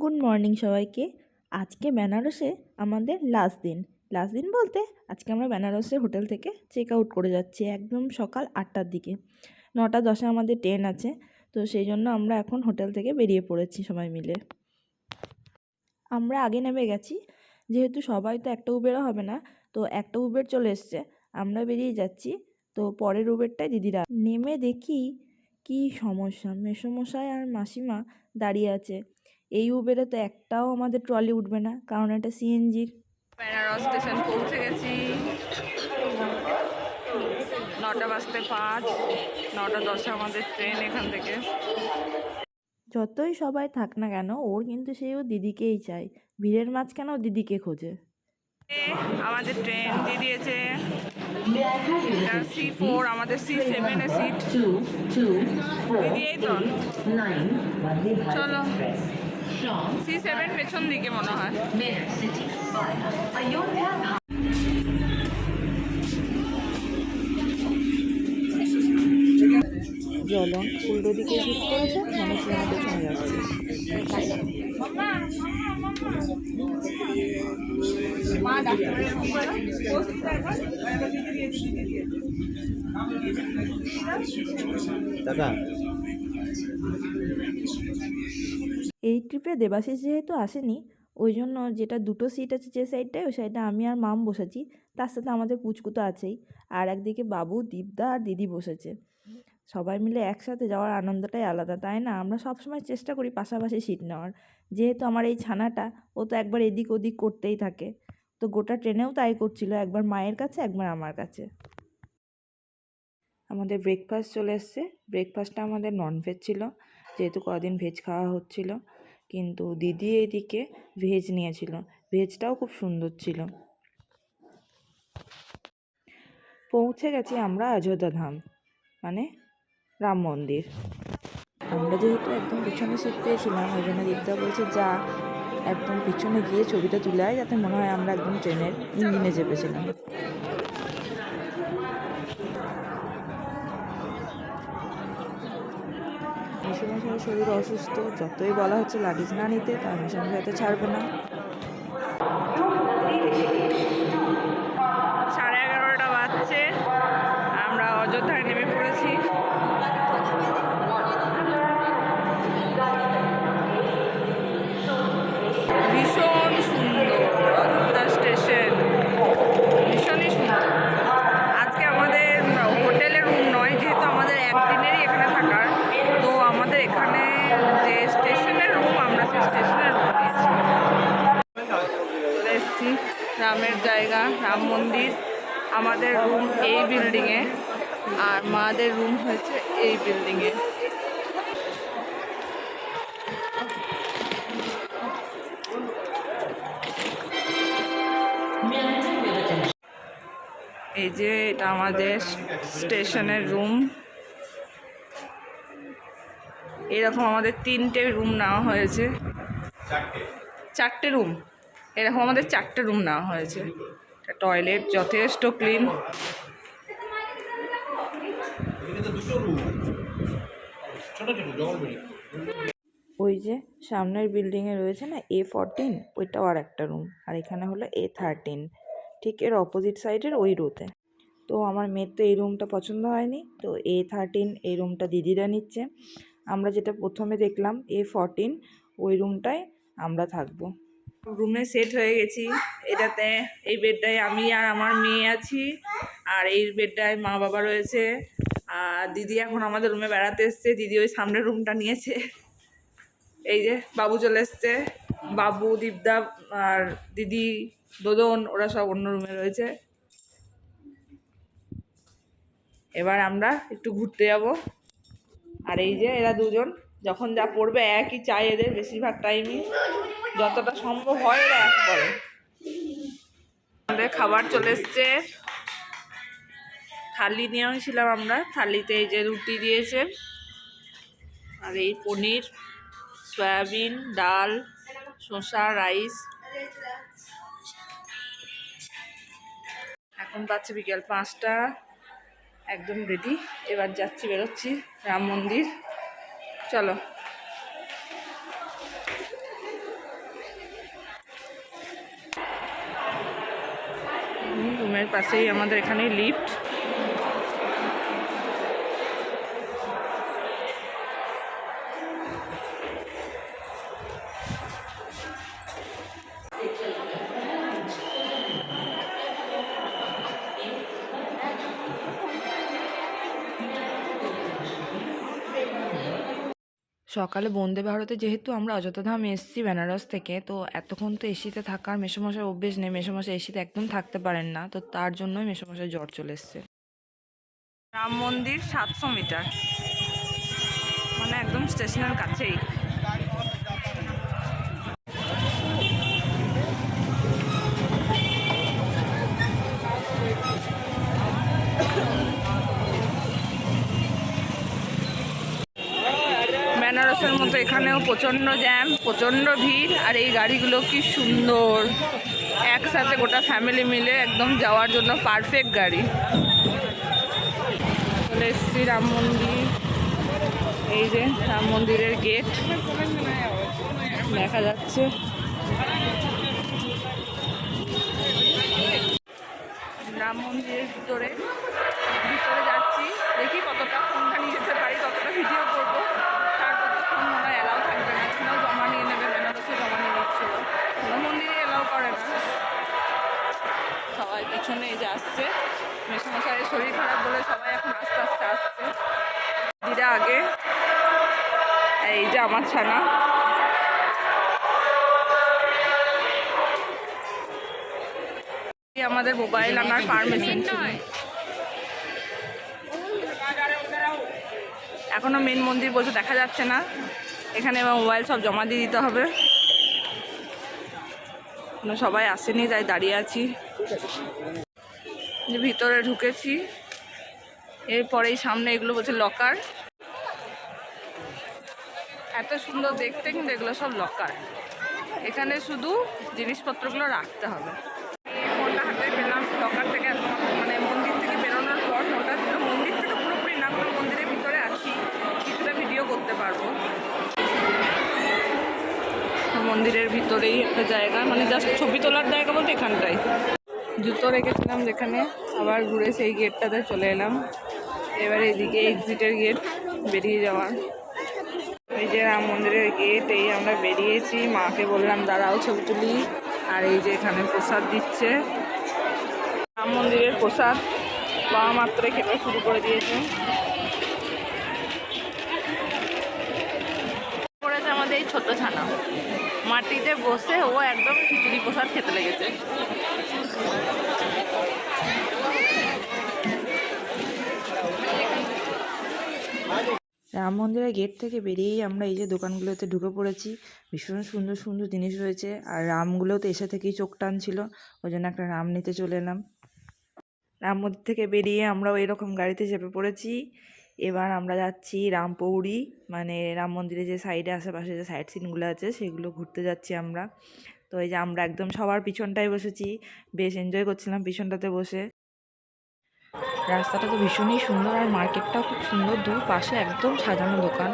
Good morning সবাইকে। আজকে বেনারসে আমাদের লাস্ট দিন। লাস্ট দিন বলতে আজকে আমরা বেনারসে হোটেল থেকে চেক আউট করে যাচ্ছি একদম সকাল আটটার দিকে। নটা দশে আমাদের ট্রেন আছে, তো সেই জন্য আমরা এখন হোটেল থেকে বেরিয়ে পড়েছি সবাই মিলে। আমরা আগে নেমে গেছি, যেহেতু সবাই তো একটা উবেরও হবে না, তো একটা উবের চলে এসছে, আমরা বেরিয়ে যাচ্ছি, তো পরের উবেরটাই দিদিরা। নেমে দেখি কি সমস্যা, মেসোমশাই আর মাসিমা দাঁড়িয়ে আছে। এই উবেরে তো একটাও আমাদের ট্রলি উঠবে না কারণ এটা সিএনজির বেনারস স্টেশন পৌঁছে গেছি। নটা বাজতে পাঁচ নটা দশে আমাদের ট্রেন এখান থেকে। যতই সবাই থাক না কেন ওর কিন্তু সেই ও দিদিকেই চাই ভিড়ের মাঝখানে ও দিদিকে খোঁজে। আমাদের ট্রেন দিয়ে দিয়েছে। সি ফোর আমাদের সি সেভেন সিট এই তো। চলো। সি সেভেন পেছন দিকে মনে হয়। জলন উল্টো দিকে শিফট করেছে মানুষ আমাদের সঙ্গে যাচ্ছে। এই ট্রিপে দেবাশিস যেহেতু আসেনি ওই জন্য যেটা দুটো সিট আছে যে সাইডটায় ওই সাইডটা আমি আর মাম বসেছি। তার সাথে আমাদের পুচকুতো আছেই। আর একদিকে বাবু, দীপদা আর দিদি বসেছে। সবাই মিলে একসাথে যাওয়ার আনন্দটাই আলাদা, তাই না? আমরা সবসময় চেষ্টা করি পাশাপাশি সিট নেওয়ার। যেহেতু আমার এই ছানাটা, ও তো একবার এদিক ওদিক করতেই থাকে। তো গোটা ট্রেনেও তাই করছিল, একবার মায়ের কাছে, একবার আমার কাছে। আমাদের ব্রেকফাস্ট চলে এসছে। ব্রেকফাস্টটা আমাদের ননভেজ ছিল। যেহেতু কদিন ভেজ খাওয়া হচ্ছিল, কিন্তু দিদি এইদিকে ভেজ নিয়েছিল। ভেজটাও খুব সুন্দর ছিল। পৌঁছে গেছি আমরা অযোধ্যা ধাম মানে রাম মন্দির। আমরা যেহেতু একদম পিছনে সিট পেয়েছিলাম ওই জন্য দিকদা বলছে, যা। একদম পিছনে গিয়ে ছবিটা তুলে আয়, যাতে মনে হয় আমরা একদম ট্রেনের ইঞ্জিনে চেপেছিলাম। মিশমশাই শরীর অসুস্থ, যতই বলা হচ্ছে লাগেজ না নিতে তার মিশমশাই তো ছাড়বে না। সাড়ে এগারোটা বাজছে, আমরা অযোধ্যায় নেমে পড়েছি। রামের জায়গা, রাম মন্দির, আমাদের রুম এই বিল্ডিংয়ে আর মাদের রুম হয়েছে এই বিল্ডিংয়ে এই যে এটা আমাদের স্টেশনের রুম এরকম আমাদের তিনটে রুম নেওয়া হয়েছে। চারটে। রুম এরকম আমাদের চারটে রুম নেওয়া হয়েছে। টয়লেট যথেষ্ট ক্লিন ওই যে সামনের বিল্ডিংয়ে রয়েছে না এ ফরটিন ওইটাও আর একটা রুম আর এখানে হলো এ থার্টিন ঠিক এর অপোজিট সাইডের ওই রোতে তো। আমার মেয়ের তো এই রুমটা পছন্দ হয়নি। তো এ থার্টিন এই রুমটা দিদিরা নিচ্ছে। আমরা যেটা প্রথমে দেখলাম এ ফরটিন ওই রুমটায় আমরা থাকব। রুমে সেট হয়ে গেছি। এটাতে এই বেডটায় আমি আর আমার মেয়ে আছি আর এই বেডটায় মা বাবা রয়েছে। আর দিদি এখন আমাদের রুমে বেড়াতে এসছে। দিদি ওই সামনের রুমটা নিয়েছে। এই যে বাবু চলে এসছে। বাবু, দীপদা আর দিদি, দোদন, ওরা সব অন্য রুমে রয়েছে। এবার আমরা একটু ঘুরতে যাব। আর এই যে এরা দুজন। যখন যা পড়বে একই চাই এদের বেশিরভাগ টাইমই যতটা সম্ভব হয় এরা এক করে। আমাদের খাবার চলে এসছে। থালি নিয়েছিলাম আমরা। থালিতে এই যে রুটি দিয়েছে। আর এই পনির, সয়াবিন, ডাল, শসা, রাইস। এখন পাচ্ছে বিকেল পাঁচটা। একদম রেডি এবার যাচ্ছি, বেরোচ্ছি। রাম মন্দির। চলো। রুমের পাশেই আমাদের এখানে লিফট সকালে বন্দে ভারতে যেহেতু আমরা অযোধ্যা ধাম এসেছি বেনারস থেকে, তো এতক্ষণ তো এসিতে থাকার মেসোমশার অভ্যেস নেই। মেসোমশাই এসিতে একদম থাকতে পারেন না, তো তার জন্যই মেসোমশাই জ্বর চলে এসছে। রাম মন্দির সাতশো মিটার মানে একদম স্টেশনের কাছেই। বেনারসের মতো এখানেও প্রচণ্ড জ্যাম, প্রচণ্ড ভিড়, আর এই গাড়িগুলো কি সুন্দর। একসাথে গোটা ফ্যামিলি মিলে একদম যাওয়ার জন্য পারফেক্ট গাড়ি। চলে এসেছি রাম মন্দির। এই যে রাম মন্দিরের গেট দেখা যাচ্ছে। রাম মন্দিরের ভিতরে মেসমশাইয়ের শরীর খারাপ বলে সবাই এখন আস্তে আস্তে আসছে। দিদা আগে। এই যে আমার ছানা। আমাদের মোবাইল আনার পারমিশন ছিল এখনও মেন মন্দির বলতে দেখা যাচ্ছে না। এখানে এবার মোবাইল সব জমা দিয়ে দিতে হবে। সবাই আসেনি তাই দাঁড়িয়ে আছি। ভিতরে ঢুকেছি। এরপরেই সামনে এগুলো বলছে লকার এত সুন্দর দেখতে কিন্তু এগুলো সব লকার এখানে শুধু জিনিসপত্রগুলো রাখতে হবে। ফোনটা হাতে পেলাম লকার থেকে মানে মন্দির থেকে বেরোনোর পর ফোনটা ছিল মন্দির থেকে পুরোপুরি না করে মন্দিরের ভিতরে আছি। কিছুটা ভিডিও করতে পারব। মন্দিরের ভিতরেই একটা জায়গা মানে জাস্ট ছবি তোলার জায়গা বলতে এখানটাই। জুতো রেখেছিলাম যেখানে, আবার ঘুরে সেই গেটটাতে চলে এলাম। এবার এদিকে এক্সিটের গেট বেরিয়ে যাওয়ার এই যে রাম মন্দিরের গেট এই আমরা বেরিয়েছি। মাকে বললাম, দাঁড়াও ছবি তুলি। আর এই যে এখানে প্রসাদ দিচ্ছে। রাম মন্দিরের প্রসাদ পাওয়া মাত্রে খেতে শুরু করে দিয়েছে করেছে আমাদের এই ছোট ছানা। মাটিতে বসে ও একদম খিচুড়ি প্রসাদ খেতে লেগেছে। রাম মন্দিরের গেট থেকে বেরিয়েই আমরা এই যে দোকানগুলোতে ঢুকে পড়েছি। ভীষণ সুন্দর সুন্দর জিনিস রয়েছে। আর রামগুলো তো এসে থেকেই চোখ টানছিল। ওই জন্য একটা রাম নিতে চলে এলাম। রাম মন্দির থেকে বেরিয়ে আমরাও এরকম গাড়িতে চেপে পড়েছি। এবার আমরা যাচ্ছি রামপৌরি মানে রাম মন্দিরে যে সাইডে আশেপাশে যে সাইড সিনগুলো আছে, সেগুলো ঘুরতে যাচ্ছি আমরা। তো এই যে আমরা একদম সবার পিছনটায় বসেছি, বেশ এনজয় করছিলাম পিছনটাতে বসে। রাস্তাটা তো ভীষণই সুন্দর আর মার্কেটটাও খুব সুন্দর দূর পাশে একদম সাজানো দোকান।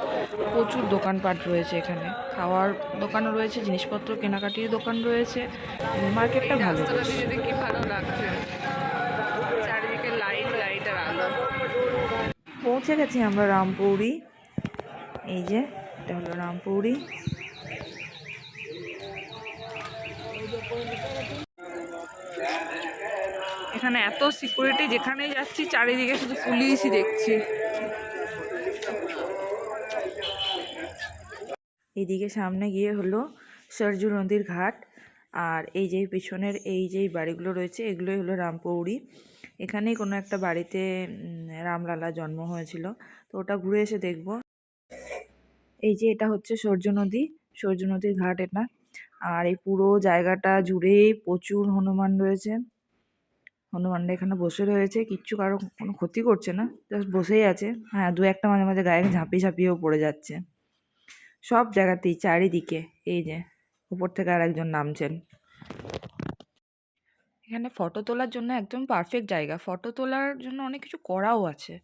প্রচুর দোকানপাট রয়েছে এখানে। খাওয়ার দোকানও রয়েছে, জিনিসপত্র, কেনাকাটির দোকান রয়েছে। মার্কেটটা ভালো ভালো লাগছে পৌঁছে গেছি আমরা রামপৌরি। এই যে, এটা হলো রামপৌরি। এখানে এত সিকিউরিটি যেখানেই যাচ্ছি চারিদিকে শুধু পুলিশই দেখছি। এইদিকে সামনে গিয়ে হলো সরজু নদীর ঘাট। আর এই যে পিছনের এই যে বাড়িগুলো রয়েছে, এগুলোই হলো রামপৌরি। এখানেই কোনো একটা বাড়িতে রামলালা জন্ম হয়েছিল। তো ওটা ঘুরে এসে দেখব। এই যে এটা হচ্ছে সূর্য নদী। সূর্য নদীর ঘাট এটা। আর এই পুরো জায়গাটা জুড়েই প্রচুর হনুমান রয়েছে। হনুমানটা এখানে বসে রয়েছে। কিচ্ছু কারও কোনো ক্ষতি করছে না। জাস্ট বসেই আছে। হ্যাঁ দু একটা মাঝে মাঝে গায়ে ঝাঁপিয়ে ঝাঁপিয়েও পড়ে যাচ্ছে। সব জায়গাতেই চারিদিকে, এই যে উপর থেকে আর একজন নামছেন। এখানে ফটো তোলার জন্য একদম পারফেক্ট জায়গা। ফটো তোলার জন্য অনেক কিছু করাও আছে।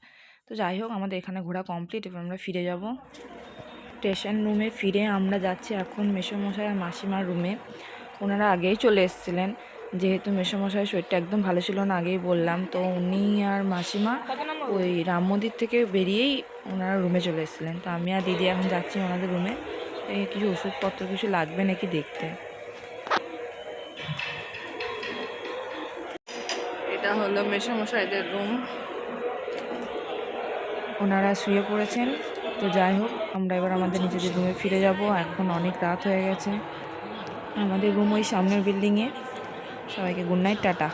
তো যাই হোক, আমাদের এখানে ঘোরা কমপ্লিট এবার আমরা ফিরে যাব। স্টেশন রুমে ফিরে আমরা যাচ্ছি এখন মেসোমশাই আর মাসিমার রুমে ওনারা আগেই চলে এসেছিলেন। যেহেতু মেসোমশাই শরীরটা একদম ভালো ছিল না, আগেই বললাম। তো উনি আর মাসিমা ওই রাম মন্দির থেকে বেরিয়েই ওনারা রুমে চলে এসেছিলেন। তো আমি আর দিদি এখন যাচ্ছি ওনাদের রুমে কিছু ওষুধপত্র কিছু লাগবে নাকি দেখতে? এটা হলো মেশামশাইদের রুম ওনারা শুয়ে পড়েছেন। তো যাই হোক, আমরা এবার আমাদের নিজেদের রুমে ফিরে যাব। এখন অনেক রাত হয়ে গেছে। আমাদের রুম ওই সামনের বিল্ডিংয়ে সবাইকে গুড নাইট টাটা।